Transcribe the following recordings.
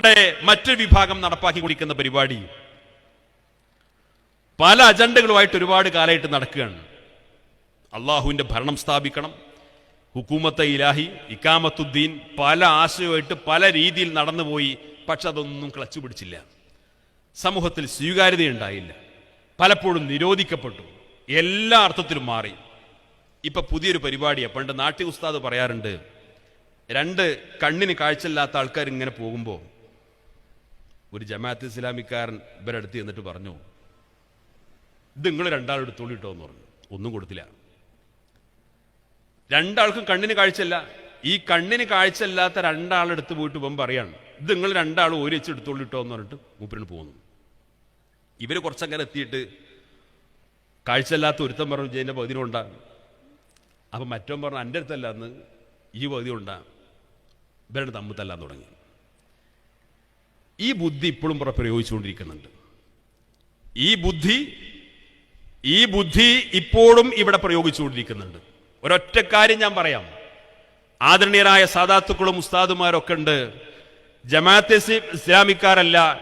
ഇവിടെ മറ്റൊരു വിഭാഗം നടപ്പാക്കി കുടിക്കുന്ന പരിപാടി. പല അജണ്ടകളുമായിട്ട് ഒരുപാട് കാലമായിട്ട് നടക്കുകയാണ്. അള്ളാഹുവിന്റെ ഭരണം സ്ഥാപിക്കണം. ഹുക്കൂമത്തെ ഇലാഹി ഇക്കാമത്തുദ്ദീൻ പല ആശയമായിട്ട് പല രീതിയിൽ നടന്നുപോയി. പക്ഷെ അതൊന്നും ക്ലച്ചു പിടിച്ചില്ല. സമൂഹത്തിൽ സ്വീകാര്യതയുണ്ടായില്ല. പലപ്പോഴും നിരോധിക്കപ്പെട്ടു. എല്ലാ അർത്ഥത്തിലും മാറി. ഇപ്പം പുതിയൊരു പരിപാടിയാണ് പണ്ട് നാട്ടി ഉസ്താദ് പറയാറുണ്ട് രണ്ട് കണ്ണിന് കാഴ്ചയില്ലാത്ത ആൾക്കാർ ഇങ്ങനെ പോകുമ്പോൾ ഒരു ജമാഅത്ത് ഇസ്ലാമിക്കാരൻ ഇവരടുത്ത് എന്നിട്ട് പറഞ്ഞു ഇത് നിങ്ങൾ രണ്ടാളും എടുത്തോളിട്ടോ എന്ന് പറഞ്ഞു. ഒന്നും കൊടുത്തില്ല. രണ്ടാൾക്കും കണ്ണിന് കാഴ്ചയല്ല. ഈ കണ്ണിന് കാഴ്ചയില്ലാത്ത രണ്ടാളെടുത്ത് പോയിട്ട് ഇവൻ പറയാണ് ഇത് നിങ്ങൾ രണ്ടാളും ഒരു വെച്ച് എടുത്തോളിട്ടോ എന്ന് പറഞ്ഞിട്ട് മൂപ്പരിന് പോകുന്നു ഇവർ കുറച്ചങ്ങനെ എത്തിയിട്ട് കാഴ്ചയില്ലാത്ത ഒരുത്തൻ പറഞ്ഞു ജയിന്റെ പകുതി കൊണ്ടാണ് അപ്പം മറ്റവൻ പറഞ്ഞു എന്റെ അടുത്തല്ല അന്ന് ഈ പകുതി കൊണ്ടാണ് ഇവരുടെ തമ്മിൽ തല്ലാൻ തുടങ്ങി. ഈ ബുദ്ധി ഇപ്പോഴും പ്രയോഗിച്ചുകൊണ്ടിരിക്കുന്നുണ്ട്. ഈ ബുദ്ധി ഈ ബുദ്ധി ഇപ്പോഴും ഇവിടെ പ്രയോഗിച്ചുകൊണ്ടിരിക്കുന്നുണ്ട്. ഒരൊറ്റ കാര്യം ഞാൻ പറയാം. ആദരണീയരായ സാധാത്തുക്കളും ഉസ്താദുമാരൊക്കെ ഉണ്ട്. ജമാഅത്തെ ഇസ്ലി- ഇസ്ലാമിക്കാരല്ല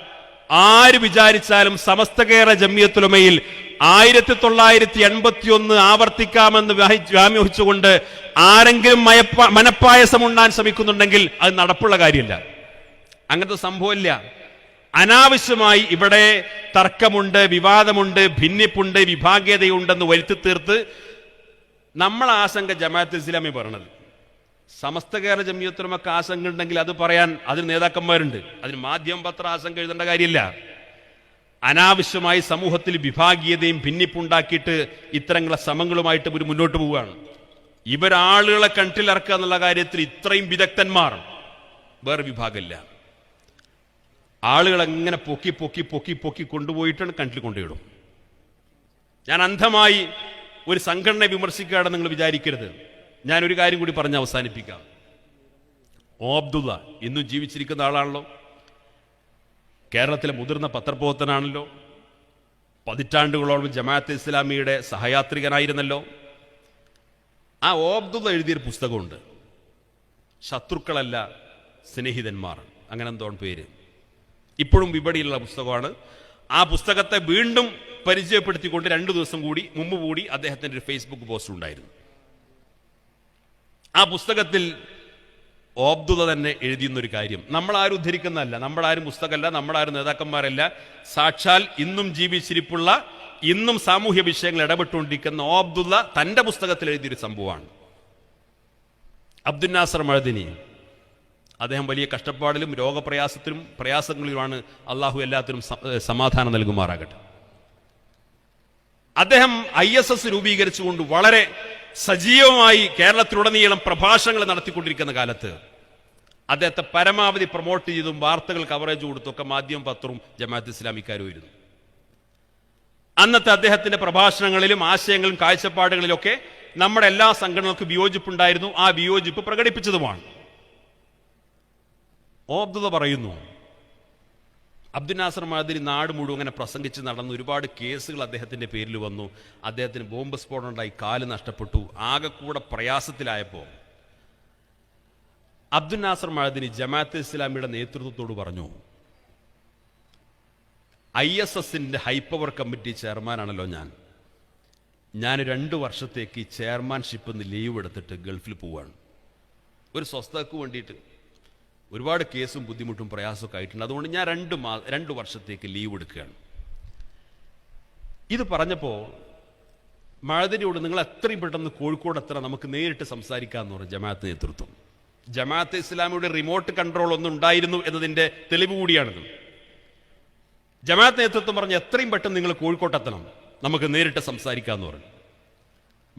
ആര് വിചാരിച്ചാലും സമസ്ത കേരള ജമിയത്തുലമയിൽ ആയിരത്തി തൊള്ളായിരത്തി എൺപത്തി ഒന്ന് ആവർത്തിക്കാമെന്ന് വ്യാമോഹിച്ചുകൊണ്ട് ആരെങ്കിലും മനപ്പായസം ഉണ്ടാൻ ശ്രമിക്കുന്നുണ്ടെങ്കിൽ അത് നടപ്പുള്ള കാര്യമല്ല. അങ്ങനത്തെ സംഭവമില്ല. അനാവശ്യമായി ഇവിടെ തർക്കമുണ്ട് വിവാദമുണ്ട് ഭിന്നിപ്പുണ്ട് വിഭാഗീയതയുണ്ടെന്ന് വരുത്തി തീർത്ത് നമ്മൾ ആശങ്ക ജമാഅത്ത് ഇസ്ലാമി പറയണത്. സമസ്ത കേരള ജമിയത്തിനുമൊക്കെ ആശങ്ക ഉണ്ടെങ്കിൽ അത് പറയാൻ അതിന് നേതാക്കന്മാരുണ്ട്. അതിന് മാധ്യമ പത്ര ആശങ്ക എഴുതേണ്ട കാര്യമില്ല. അനാവശ്യമായി സമൂഹത്തിൽ വിഭാഗീയതയും ഭിന്നിപ്പുണ്ടാക്കിയിട്ട് ഇത്തരങ്ങളെ ശ്രമങ്ങളുമായിട്ട് ഒരു മുന്നോട്ട് പോവുകയാണ്. ഇവരാളുകളെ കണ്ടിലിറക്കുക എന്നുള്ള കാര്യത്തിൽ ഇത്രയും വിദഗ്ധന്മാർ വേറെ വിഭാഗമില്ല. ആളുകൾ അങ്ങനെ പൊക്കി പൊക്കി പൊക്കി പൊക്കി കൊണ്ടുപോയിട്ടാണ് കണ്ടിൽ കൊണ്ടുവിടും ഞാൻ അന്ധമായി ഒരു സംഘടനയെ വിമർശിക്കുകയാണെന്ന് നിങ്ങൾ വിചാരിക്കരുത്. ഞാൻ ഒരു കാര്യം കൂടി പറഞ്ഞ് അവസാനിപ്പിക്കാം. ഓ അബ്ദുള്ള ഇന്നും ജീവിച്ചിരിക്കുന്ന ആളാണല്ലോ. കേരളത്തിലെ മുതിർന്ന പത്രപ്രവർത്തനാണല്ലോ. പതിറ്റാണ്ടുകളോളം ജമാഅത്ത് ഇസ്ലാമിയുടെ സഹയാത്രികനായിരുന്നല്ലോ. ആ ഓ അബ്ദുള്ള എഴുതിയൊരു പുസ്തകമുണ്ട്. ശത്രുക്കളല്ല സ്നേഹിതന്മാർ. അങ്ങനെ എന്തോ പേര്. ഇപ്പോഴും വിപണിയിലുള്ള പുസ്തകമാണ്. ആ പുസ്തകത്തെ വീണ്ടും പരിചയപ്പെടുത്തിക്കൊണ്ട് രണ്ടു ദിവസം കൂടി മുമ്പ് കൂടി അദ്ദേഹത്തിന്റെ ഒരു ഫേസ്ബുക്ക് പോസ്റ്റ് ഉണ്ടായിരുന്നു. ആ പുസ്തകത്തിൽ ഓബ്ദുത തന്നെ എഴുതിയുന്നൊരു കാര്യം. നമ്മളാരും ഉദ്ധരിക്കുന്നതല്ല. നമ്മളാരും പുസ്തകമല്ല നമ്മളാരും നേതാക്കന്മാരല്ല. സാക്ഷാൽ ഇന്നും ജീവിച്ചിരിപ്പുള്ള ഇന്നും സാമൂഹ്യ വിഷയങ്ങൾ ഇടപെട്ടുകൊണ്ടിരിക്കുന്ന ഓബ്ദുള്ള തന്റെ പുസ്തകത്തിൽ എഴുതിയൊരു സംഭവമാണ്. അബ്ദുൽ നാസർ മഴദിനി അദ്ദേഹം വലിയ കഷ്ടപ്പാടിലും രോഗപ്രയാസത്തിലും പ്രയാസങ്ങളിലുമാണ് അള്ളാഹു എല്ലാത്തിനും സമാധാനം നൽകുമാറാകട്ടെ. അദ്ദേഹം ഐ എസ് എസ് രൂപീകരിച്ചുകൊണ്ട് വളരെ സജീവമായി കേരളത്തിലുടനീളം പ്രഭാഷണങ്ങൾ നടത്തിക്കൊണ്ടിരിക്കുന്ന കാലത്ത് അദ്ദേഹത്തെ പരമാവധി പ്രൊമോട്ട് ചെയ്തും വാർത്തകൾ കവറേജ് കൊടുത്തൊക്കെ മാധ്യമ പത്രവും ജമാഅത്ത് ഇസ്ലാമിക്കാരും ഇരുന്നു അന്നത്തെ അദ്ദേഹത്തിന്റെ പ്രഭാഷണങ്ങളിലും ആശയങ്ങളും കാഴ്ചപ്പാടുകളിലൊക്കെ നമ്മുടെ എല്ലാ സംഘടനകൾക്കും വിയോജിപ്പുണ്ടായിരുന്നു. ആ വിയോജിപ്പ് പ്രകടിപ്പിച്ചതുമാണ്. ഓ അബ്ദുള്ള പറയുന്നു അബ്ദുൽ നാസർ മാതിരി നാട് മുഴുവൻ അങ്ങനെ പ്രസംഗിച്ച് നടന്നു ഒരുപാട് കേസുകൾ അദ്ദേഹത്തിന്റെ പേരിൽ വന്നു. അദ്ദേഹത്തിന് ബോംബ് സ്ഫോടനം ഉണ്ടായി കാൽ നഷ്ടപ്പെട്ടു ആകെ കൂടെ പ്രയാസത്തിലായപ്പോൾ അബ്ദുൽ നാസർ മഴദിനി ജമാഅത്ത് ഇസ്ലാമിയുടെ നേതൃത്വത്തോട് പറഞ്ഞു ഐ എസ് എസിന്റെ ഹൈപ്പവർ കമ്മിറ്റി ചെയർമാനാണല്ലോ ഞാൻ. ഞാൻ രണ്ട് വർഷത്തേക്ക് ചെയർമാൻഷിപ്പ് നിന്ന് ലീവ് എടുത്തിട്ട് ഗൾഫിൽ പോവാണ്. ഒരു സ്വസ്ഥതക്ക് വേണ്ടിയിട്ട് ഒരുപാട് കേസും ബുദ്ധിമുട്ടും പ്രയാസമൊക്കെ ആയിട്ടുണ്ട്. അതുകൊണ്ട് ഞാൻ രണ്ട് മാ രണ്ട് വർഷത്തേക്ക് ലീവ് എടുക്കുകയാണ്. ഇത് പറഞ്ഞപ്പോൾ മഴതിരിയോട് നിങ്ങൾ എത്രയും പെട്ടെന്ന് കോഴിക്കോട് എത്ര നമുക്ക് നേരിട്ട് സംസാരിക്കാമെന്ന് പറഞ്ഞു ജമാഅത്ത് നേതൃത്വം. ജമാഅത്ത് ഇസ്ലാമിയുടെ റിമോട്ട് കൺട്രോൾ ഒന്നും ഉണ്ടായിരുന്നു എന്നതിന്റെ തെളിവ് കൂടിയാണിത്. ജമാഅത്ത് നേതൃത്വം പറഞ്ഞ് എത്രയും പെട്ടെന്ന് നിങ്ങൾ കോഴിക്കോട്ടെത്തണം നമുക്ക് നേരിട്ട് സംസാരിക്കാമെന്ന് പറഞ്ഞു.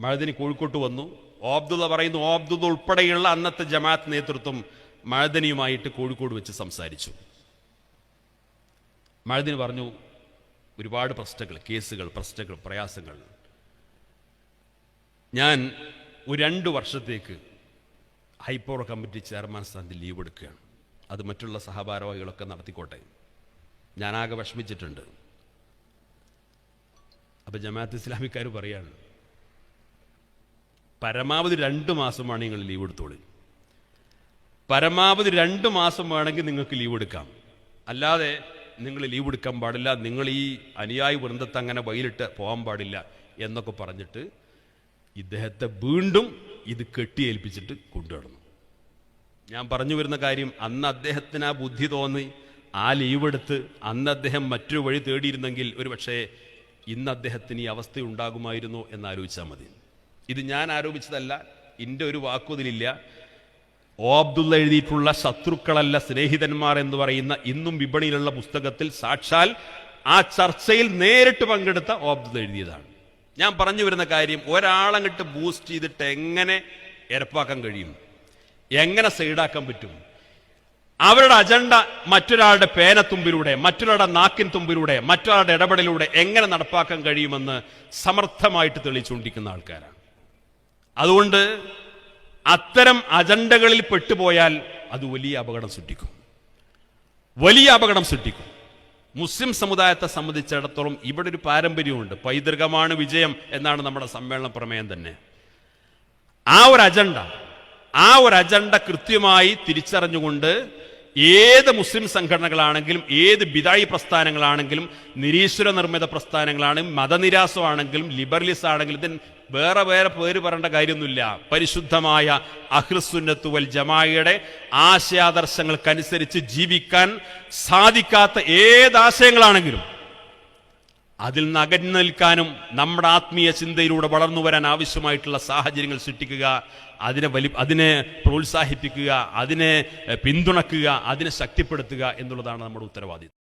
മഴദിനി കോഴിക്കോട്ട് വന്നു. ഓബ്ദുള്ള പറയുന്നു ഓബ്ദുള്ള ഉൾപ്പെടെയുള്ള അന്നത്തെ ജമാഅത്ത് നേതൃത്വം മഴദിനിയുമായിട്ട് കോഴിക്കോട് വെച്ച് സംസാരിച്ചു. മഴദിനി പറഞ്ഞു ഒരുപാട് പ്രശ്നങ്ങൾ കേസുകൾ പ്രശ്നങ്ങൾ പ്രയാസങ്ങൾ. ഞാൻ ഒരു രണ്ട് വർഷത്തേക്ക് ഹൈപ്പവർ കമ്മിറ്റി ചെയർമാൻ സ്ഥാനത്ത് ലീവ് എടുക്കുകയാണ്. അത് മറ്റുള്ള സഹഭാരവാഹികളൊക്കെ നടത്തിക്കോട്ടെ. ഞാനാകെ വിഷമിച്ചിട്ടുണ്ട്. അപ്പൊ ജമാഅത്ത് ഇസ്ലാമിക്കാർ പറയാണ് പരമാവധി രണ്ട് മാസമാണ് നിങ്ങൾ ലീവ് എടുത്തോളി. പരമാവധി രണ്ട് മാസം വേണമെങ്കിൽ നിങ്ങൾക്ക് ലീവ് എടുക്കാം. അല്ലാതെ നിങ്ങൾ ലീവ് എടുക്കാൻ പാടില്ല നിങ്ങൾ ഈ അനുയായി വൃന്ദത്തെ അങ്ങനെ വൈലിട്ട് പോകാൻ പാടില്ല എന്നൊക്കെ പറഞ്ഞിട്ട് ഇദ്ദേഹത്തെ വീണ്ടും ഇത് കെട്ടിയേൽപ്പിച്ചിട്ട് കൊണ്ടുവരണം ഞാൻ പറഞ്ഞു വരുന്ന കാര്യം അന്ന് അദ്ദേഹത്തിന് ആ ബുദ്ധി തോന്നി ആ ലീവ് എടുത്ത് അന്ന് അദ്ദേഹം മറ്റൊരു വഴി തേടിയിരുന്നെങ്കിൽ ഒരു പക്ഷേ ഇന്ന് അദ്ദേഹത്തിന് ഈ അവസ്ഥ ഉണ്ടാകുമായിരുന്നോ എന്ന് ആലോചിച്ചാൽ മതി. ഇത് ഞാൻ ആരോപിച്ചതല്ല എന്റെ ഒരു വാക്കുതിലില്ല. ഓ അബ്ദുള്ള എഴുതിയിട്ടുള്ള ശത്രുക്കളല്ല സ്നേഹിതന്മാർ എന്ന് പറയുന്ന ഇന്നും വിപണിയിലുള്ള പുസ്തകത്തിൽ സാക്ഷാൽ ആ ചർച്ചയിൽ നേരിട്ട് പങ്കെടുത്ത ഓ അബ്ദുള്ള എഴുതിയതാണ്. ഞാൻ പറഞ്ഞു വരുന്ന കാര്യം ഒരാളങ്ങട്ട് ബൂസ്റ്റ് ചെയ്തിട്ട് എങ്ങനെ എരപ്പാക്കാൻ കഴിയും? എങ്ങനെ സൈഡാക്കാൻ പറ്റും? അവരുടെ അജണ്ട മറ്റൊരാളുടെ പേനത്തുമ്പിലൂടെ മറ്റൊരാളുടെ നാക്കിൻ തുമ്പിലൂടെ മറ്റൊരാളുടെ ഇടപെടലിലൂടെ എങ്ങനെ നടപ്പാക്കാൻ കഴിയുമെന്ന് സമർത്ഥമായിട്ട് തെളിയിച്ചുകൊണ്ടിരിക്കുന്ന ആൾക്കാരാണ്. അതുകൊണ്ട് അത്തരം അജണ്ടകളിൽ പെട്ടുപോയാൽ അത് വലിയ അപകടം സൃഷ്ടിക്കും. വലിയ അപകടം സൃഷ്ടിക്കും. മുസ്ലിം സമുദായത്തെ സംബന്ധിച്ചിടത്തോളം ഇവിടെ ഒരു പാരമ്പര്യമുണ്ട്. പൈതൃകമാണ് വിജയം എന്നാണ് നമ്മുടെ സമ്മേളന പ്രമേയം തന്നെ. ആ ഒരു അജണ്ട ആ ഒരു അജണ്ട കൃത്യമായി തിരിച്ചറിഞ്ഞുകൊണ്ട് ഏത് മുസ്ലിം സംഘടനകളാണെങ്കിലും ഏത് ബിദായി പ്രസ്ഥാനങ്ങളാണെങ്കിലും നിരീശ്വര നിർമ്മിത പ്രസ്ഥാനങ്ങളാണെങ്കിലും മതനിരാസമാണെങ്കിലും ലിബറലിസം ആണെങ്കിലും ഇതിന് വേറെ വേറെ പേര് പറയേണ്ട കാര്യമൊന്നുമില്ല. പരിശുദ്ധമായ അഹ്ലുസുന്നത്ത് വൽ ജമായയുടെ ആശയാദർശങ്ങൾക്കനുസരിച്ച് ജീവിക്കാൻ സാധിക്കാത്ത ഏത് ആശയങ്ങളാണെങ്കിലും അതിൽ നിന്ന് നിൽക്കാനും നമ്മുടെ ആത്മീയ ചിന്തയിലൂടെ വളർന്നു വരാൻ ആവശ്യമായിട്ടുള്ള സാഹചര്യങ്ങൾ സൃഷ്ടിക്കുക അതിനെ വലി അതിനെ പ്രോത്സാഹിപ്പിക്കുക അതിനെ പിന്തുണക്കുക അതിനെ ശക്തിപ്പെടുത്തുക എന്നുള്ളതാണ് നമ്മുടെ ഉത്തരവാദിത്വം.